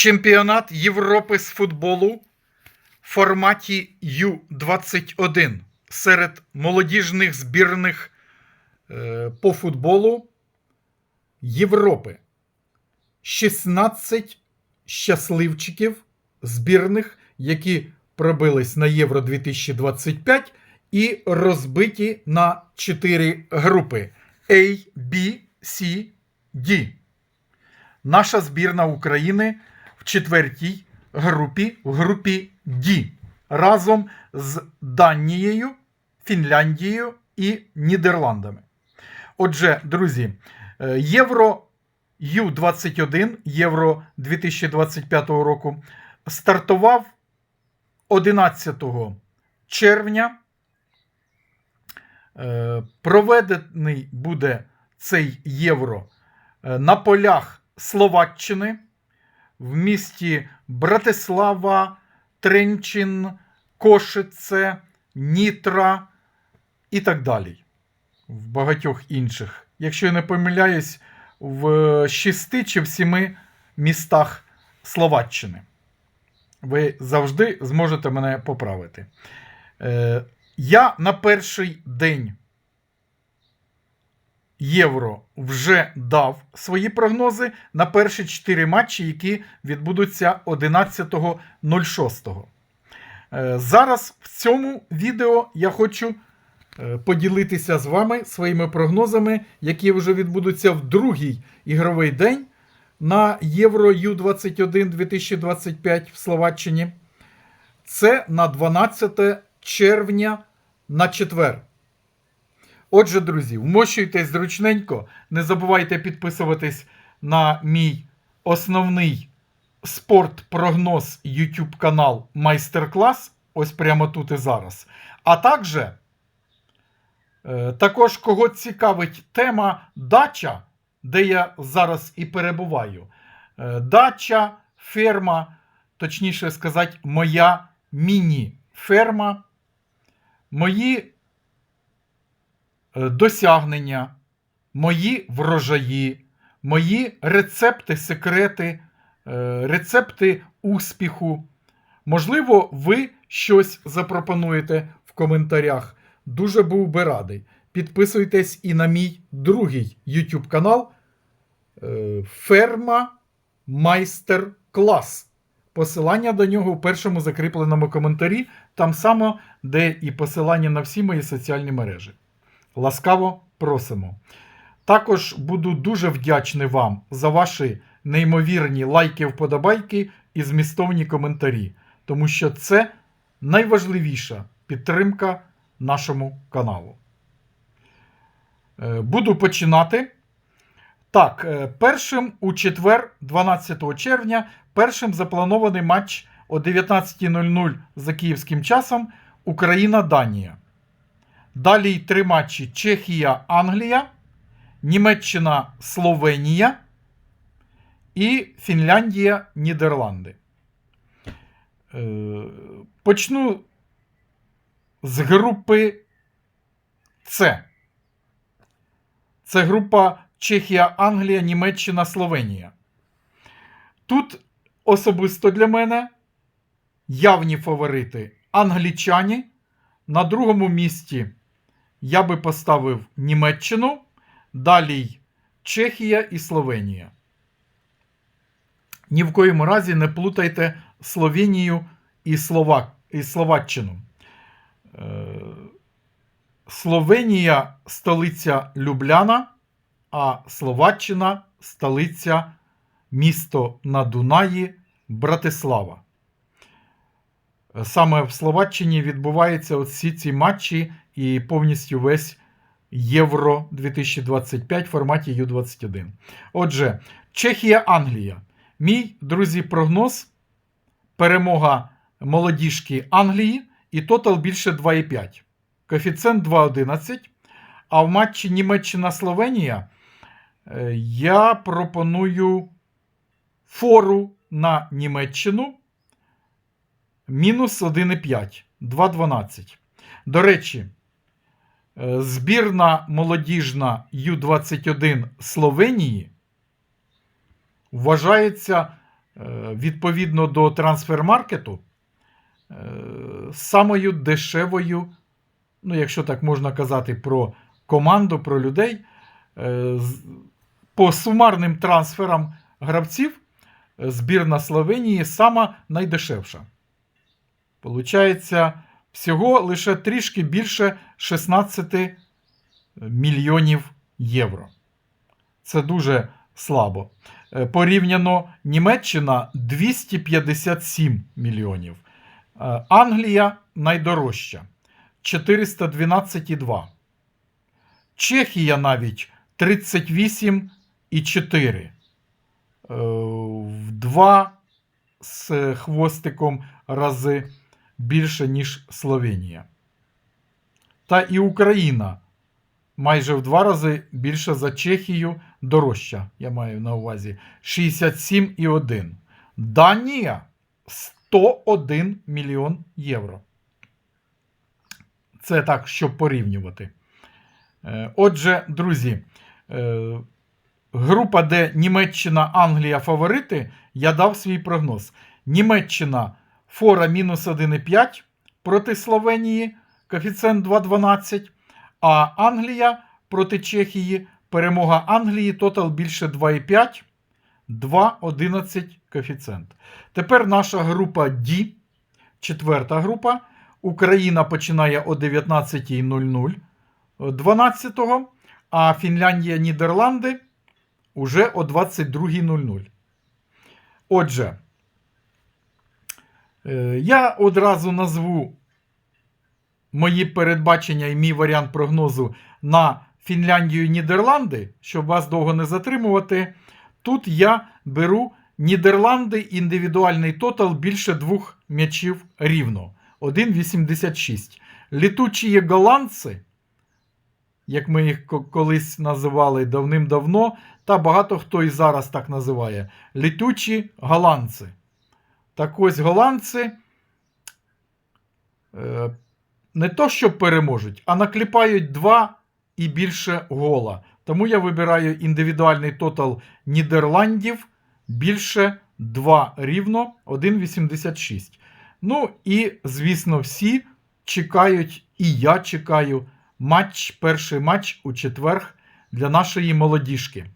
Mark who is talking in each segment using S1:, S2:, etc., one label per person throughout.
S1: Чемпіонат Європи з футболу в форматі Ю-21 серед молодіжних збірних е, по футболу Європи. 16 щасливчиків збірних, які пробились на Євро 2025 і розбиті на 4 групи A, B, C, D. Наша збірна України в четвертій групі, в групі D, разом з Данією, Фінляндією і Нідерландами. Отже, друзі, е, Євро Ю-21, Євро 2025 року стартував 11 червня. Е, Проведений буде цей євро е, на полях Словаччини в місті Братислава, Тренчин, Кошице, Нітра і так далі. В багатьох інших. Якщо я не помиляюсь, в шести чи в сіми містах Словаччини. Ви завжди зможете мене поправити. Е, я на перший день Євро вже дав свої прогнози на перші 4 матчі, які відбудуться 11.06. Е, Зараз в цьому відео я хочу е, поділитися з вами своїми прогнозами, які вже відбудуться в другий ігровий день на Євро Ю-21 2025 в Словаччині. Це на 12 червня на четвер. Отже, друзі, вмощуйтесь зручненько. Не забувайте підписуватись на мій основний спортпрогноз YouTube канал Майстер-клас. Ось прямо тут і зараз. А також, е, також кого цікавить тема дача, де я зараз і перебуваю. Е, Дача, ферма, точніше сказати, моя міні-ферма, мої досягнення, мої врожаї, мої рецепти, секрети, е, рецепти успіху. Можливо, ви щось запропонуєте в коментарях. Дуже був би радий. Підписуйтесь і на мій другий YouTube канал е, Ферма Майстер Клас. Посилання до нього в першому закріпленому коментарі, там само, де і посилання на всі мої соціальні мережі. Ласкаво просимо. Також буду дуже вдячний вам за ваші неймовірні лайки, вподобайки і змістовні коментарі, тому що це найважливіша підтримка нашому каналу. Е, Буду починати. Так, е, першим у четвер, 12 червня, першим запланований матч о 19.00 за київським часом Україна-Данія. Далі три матчі Чехія-Англія, Німеччина-Словенія і Фінляндія-Нідерланди. Е, Почну з групи С. Це група Чехія, Англія, Німеччина, Словенія. Тут особисто для мене явні фаворити англічані. На другому місці я би поставив Німеччину, далі Чехія і Словенія. Ні в коєму разі не плутайте Словенію і, Словак... і Словаччину. Е, Словенія столиця Любляна, а Словаччина столиця місто на Дунаї Братислава. Саме в Словаччині відбуваються всі ці матчі і повністю весь Євро 2025 в форматі Ю-21. Отже, Чехія-Англія. Мій, друзі, прогноз. Перемога молодіжки Англії і тотал більше 2,5. Коефіцієнт 2,11. А в матчі Німеччина-Словенія е, я пропоную фору на Німеччину мінус 1,5. 2,12. До речі, збірна молодіжна Ю-21 Словенії вважається відповідно до трансфермаркету е, самою дешевою, ну, якщо так можна казати, про команду, про людей. е, По сумарним трансферам гравців е, збірна Словенії сама найдешевша. Получається, всього лише трішки більше 16 мільйонів євро. Це дуже слабо. Е, Порівняно Німеччина 257 мільйонів. Е, Англія найдорожча 412,2. Чехія навіть 38,4. Е, В два з хвостиком рази більше, ніж Словенія. Та і Україна майже в два рази більше за Чехію дорожча, я маю на увазі 67,1. Данія 101 мільйон євро. Це так, щоб порівнювати. Е, Отже, друзі, е, група, де Німеччина, Англія фаворити, я дав свій прогноз. Німеччина фора мінус 1,5 проти Словенії, коефіцієнт 2,12. А Англія проти Чехії, перемога Англії, тотал більше 2,5, 2,11 коефіцієнт. Тепер наша група D, четверта група. Україна починає о 19.00 12, а Фінляндія, Нідерланди уже о 22.00. Отже, я одразу назву мої передбачення і мій варіант прогнозу на Фінляндію і Нідерланди, щоб вас довго не затримувати. Тут я беру Нідерланди індивідуальний тотал більше двох м'ячів рівно. 1,86. Літучі голландці, як ми їх колись називали давним-давно, та багато хто і зараз так називає. Літучі голландці. Так ось голландці е, не то, що переможуть, а накліпають два і більше гола. Тому я вибираю індивідуальний тотал Нідерландів більше 2 рівно 1,86. Ну і, звісно, всі чекають, і я чекаю матч, перший матч у четверг для нашої молодіжки.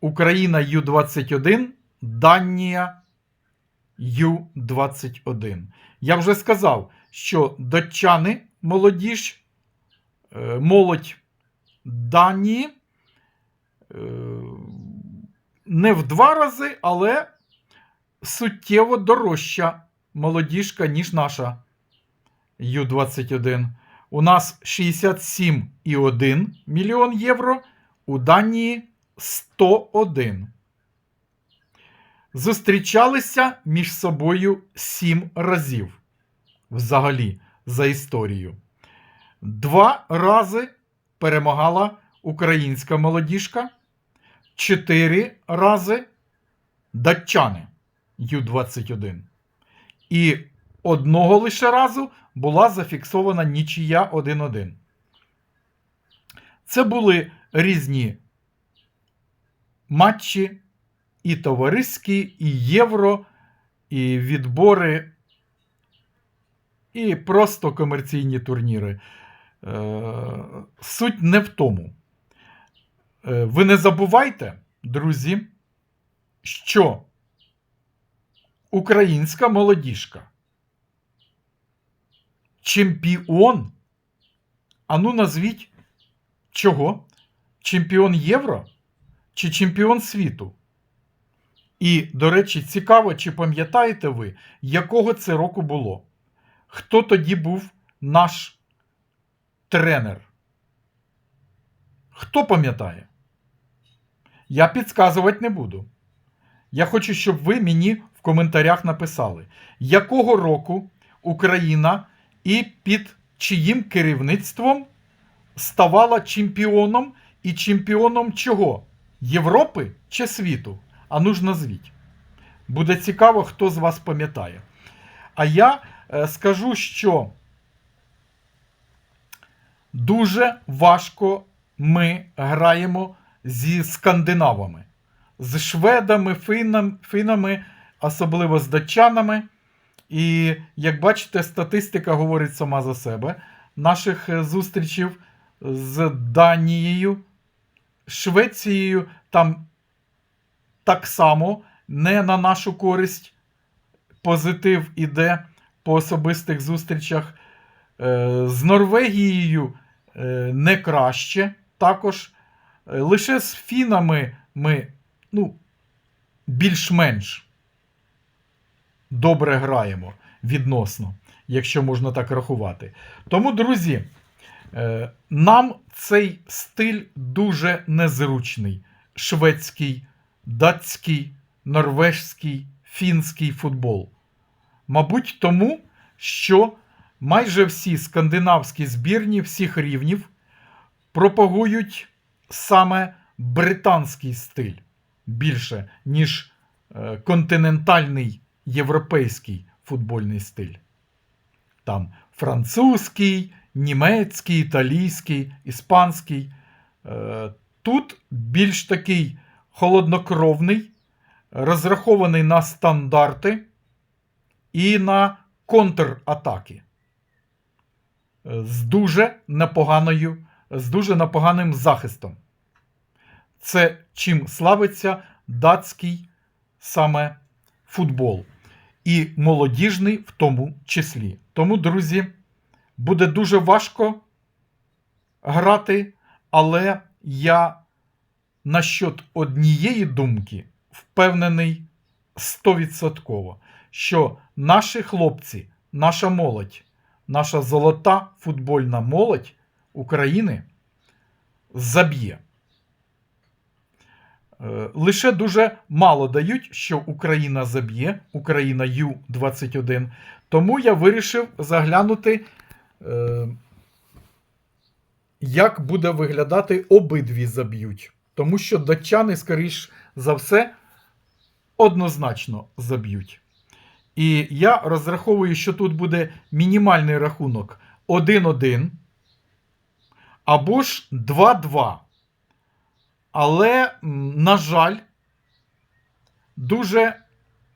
S1: Україна Ю-21, Данія Ю-21. Я вже сказав, що датчани молодіж, е, молодь Данії е, не в два рази, але суттєво дорожча молодіжка, ніж наша Ю-21. У нас 67,1 мільйон євро, у Данії 101. Зустрічалися між собою 7 разів взагалі за історію. Два рази перемагала українська молодіжка, чотири рази датчани Ю-21. І одного лише разу була зафіксована нічия 1-1. Це були різні матчі, і товариські, і євро, і відбори, і просто комерційні турніри. Е, Суть не в тому. Е, Ви не забувайте, друзі, що українська молодіжка чемпіон. Ану, назвіть чого? Чемпіон Євро чи чемпіон світу? І, до речі, цікаво, чи пам'ятаєте ви, якого це року було? Хто тоді був наш тренер? Хто пам'ятає? Я підказувати не буду. Я хочу, щоб ви мені в коментарях написали, якого року Україна і під чиїм керівництвом ставала чемпіоном і чемпіоном чого? Європи чи світу? А ну ж назвіть. Буде цікаво, хто з вас пам'ятає. А я е, скажу, що дуже важко ми граємо зі скандинавами. з шведами, финами, особливо з датчанами. І як бачите, статистика говорить сама за себе. Наших е, зустрічів з Данією, Швецією там так само не на нашу користь позитив іде по особистих зустрічах. Е, З Норвегією е, не краще також. Е, Лише з фінами ми ну, більш-менш добре граємо відносно, якщо можна так рахувати. Тому, друзі, нам цей стиль дуже незручний. Шведський, датський, норвежський, фінський футбол. Мабуть, тому, що майже всі скандинавські збірні всіх рівнів пропагують саме британський стиль більше, ніж е, континентальний європейський футбольний стиль. Там французький, німецький, італійський, іспанський. Е, Тут більш такий холоднокровний, розрахований на стандарти і на контратаки. З дуже непоганою, з дуже непоганим захистом. Це чим славиться датський саме футбол. І молодіжний в тому числі. Тому, друзі, буде дуже важко грати, але я насчет однієї думки впевнений стовідсотково, що наші хлопці, наша молодь, наша золота футбольна молодь України заб'є. Е, Лише дуже мало дають, що Україна заб'є, Україна Ю-21. Тому я вирішив заглянути, е, як буде виглядати обидві заб'ють. Тому що датчани, скоріш за все, однозначно заб'ють. І я розраховую, що тут буде мінімальний рахунок 1-1 або ж 2-2. Але, на жаль, дуже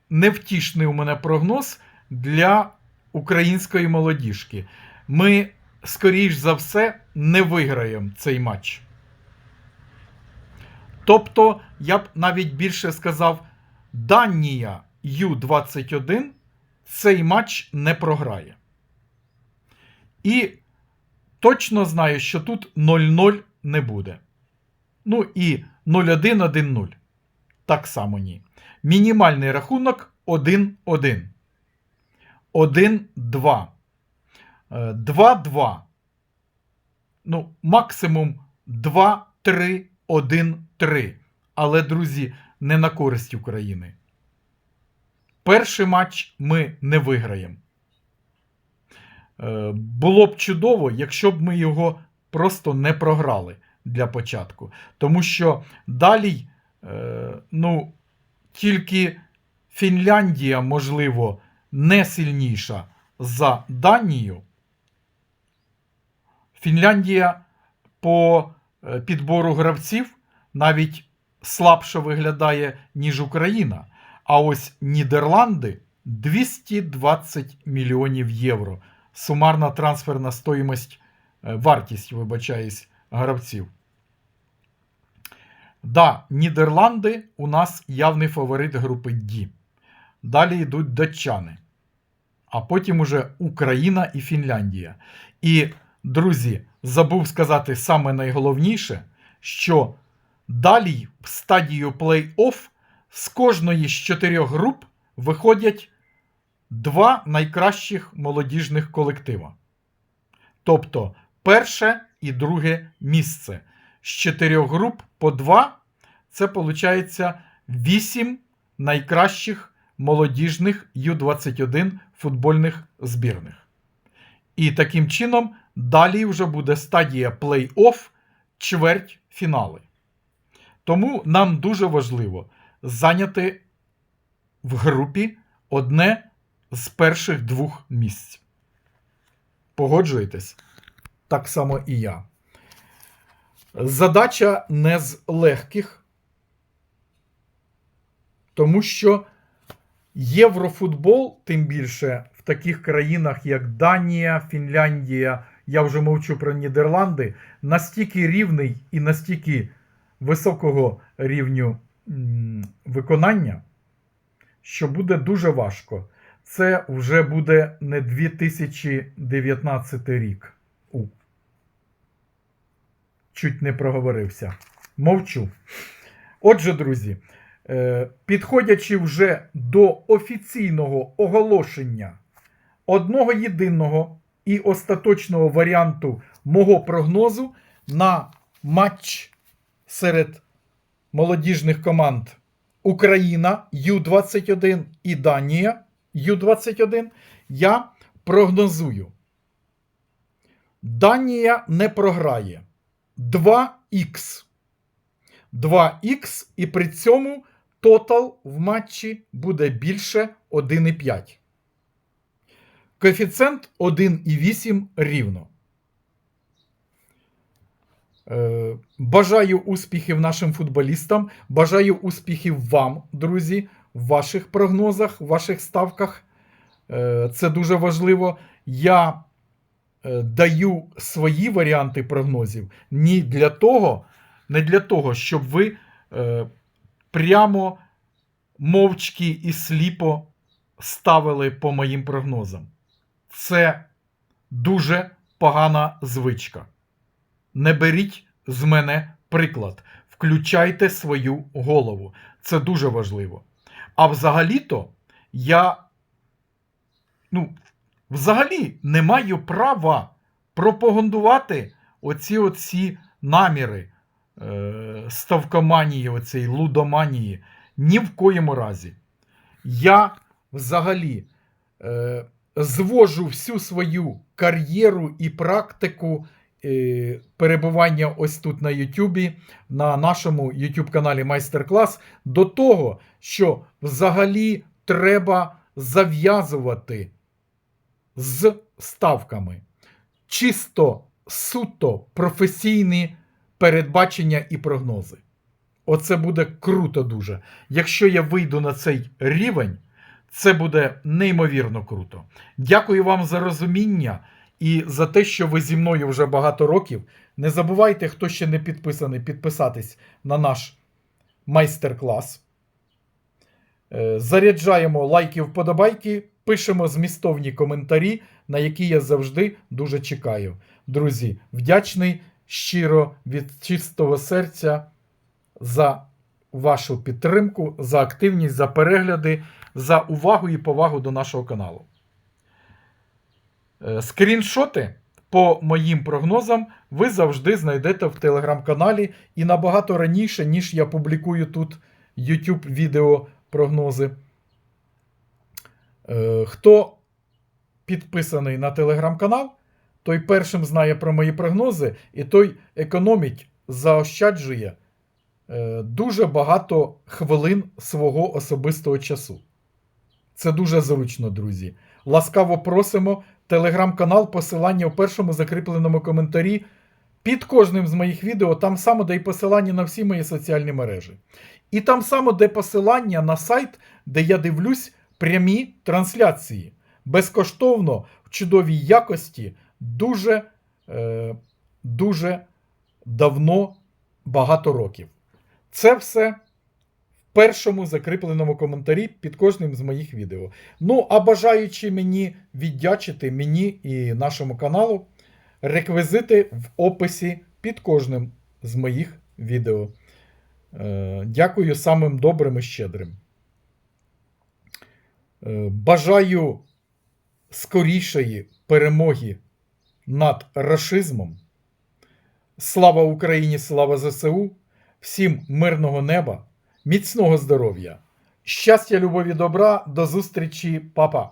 S1: невтішний у мене прогноз для української молодіжки. Ми, скоріш за все, не виграємо цей матч. Тобто, я б навіть більше сказав, Данія Ю-21 цей матч не програє. І точно знаю, що тут 0-0 не буде. Ну і 0-1-1-0. Так само ні. Мінімальний рахунок 1-1. 1-2. Е, 2-2. Ну, максимум 2-3-1-3. Але, друзі, не на користь України. Перший матч ми не виграємо. Е, Було б чудово, якщо б ми його просто не програли для початку. Тому що далі, е, ну, тільки Фінляндія, можливо, не сильніша за Данію. Фінляндія по підбору гравців навіть слабше виглядає, ніж Україна. А ось Нідерланди 220 мільйонів євро. Сумарна трансферна стоїмость, е, вартість, вибачаюсь, гравців. Да, Нідерланди у нас явний фаворит групи D. Далі йдуть датчани. А потім уже Україна і Фінляндія. І, друзі, забув сказати саме найголовніше, що далі в стадію плей-офф з кожної з чотирьох груп виходять два найкращих молодіжних колектива. Тобто перше і друге місце. З чотирьох груп по два це виходить 8 найкращих молодіжних Ю-21 футбольних збірних. І таким чином далі вже буде стадія плей-офф, чверть фінали. Тому нам дуже важливо зайняти в групі одне з перших двох місць. Погоджуєтесь? Так само і я. Задача не з легких. Тому що єврофутбол, тим більше в таких країнах, як Данія, Фінляндія, я вже мовчу про Нідерланди, настільки рівний і настільки високого рівню виконання, що буде дуже важко. Це вже буде не 2019 рік. У. Чуть не проговорився. Мовчу. Отже, друзі, е, підходячи вже до офіційного оголошення одного єдиного і остаточного варіанту мого прогнозу на матч серед молодіжних команд Україна Ю-21 і Данія Ю-21, я прогнозую. Данія не програє 2х. 2х, і при цьому тотал в матчі буде більше 1,5. Коефіцієнт 1,8 рівно. Е, Бажаю успіхів нашим футболістам. Бажаю успіхів вам, друзі, в ваших прогнозах, в ваших ставках. Е, Це дуже важливо. Я е, даю свої варіанти прогнозів не для того, не для того, щоб ви прямо мовчки і сліпо ставили по моїм прогнозам. Це дуже погана звичка. Не беріть з мене приклад. Включайте свою голову. Це дуже важливо. А взагалі-то я ну, взагалі не маю права пропагандувати оці оці наміри е, ставкоманії, оцей лудоманії. Ні в коєму разі. Я взагалі е, звожу всю свою кар'єру і практику е, перебування ось тут на Ютубі, на нашому YouTube каналі Майстер-клас, до того, що взагалі треба зав'язувати з ставками. Чисто суто професійні передбачення і прогнози. Оце буде круто дуже. Якщо я вийду на цей рівень, це буде неймовірно круто. Дякую вам за розуміння і за те, що ви зі мною вже багато років. Не забувайте, хто ще не підписаний, підписатись на наш майстер-клас. Е, Заряджаємо лайки, вподобайки, пишемо змістовні коментарі, на які я завжди дуже чекаю. Друзі, вдячний щиро від чистого серця за вашу підтримку, за активність, за перегляди, за увагу і повагу до нашого каналу. Е, Скріншоти по моїм прогнозам ви завжди знайдете в телеграм-каналі і набагато раніше, ніж я публікую тут YouTube відео прогнози. Е, Хто підписаний на телеграм-канал, той першим знає про мої прогнози, і той економить, заощаджує е, дуже багато хвилин свого особистого часу. Це дуже зручно, друзі. Ласкаво просимо. Телеграм-канал, посилання в першому закріпленому коментарі. Під кожним з моїх відео там само де й посилання на всі мої соціальні мережі. І там само де посилання на сайт, де я дивлюсь прямі трансляції. Безкоштовно, в чудовій якості, дуже, е, дуже давно, багато років. Це все першому закріпленому коментарі під кожним з моїх відео. Ну, а бажаючи мені віддячити мені і нашому каналу, реквізити в описі під кожним з моїх відео. Е, Дякую самим добрим і щедрим. Е, Бажаю скорішої перемоги над рашизмом. Слава Україні, слава ЗСУ! Всім мирного неба, міцного здоров'я, щастя, любові, добра, до зустрічі, папа!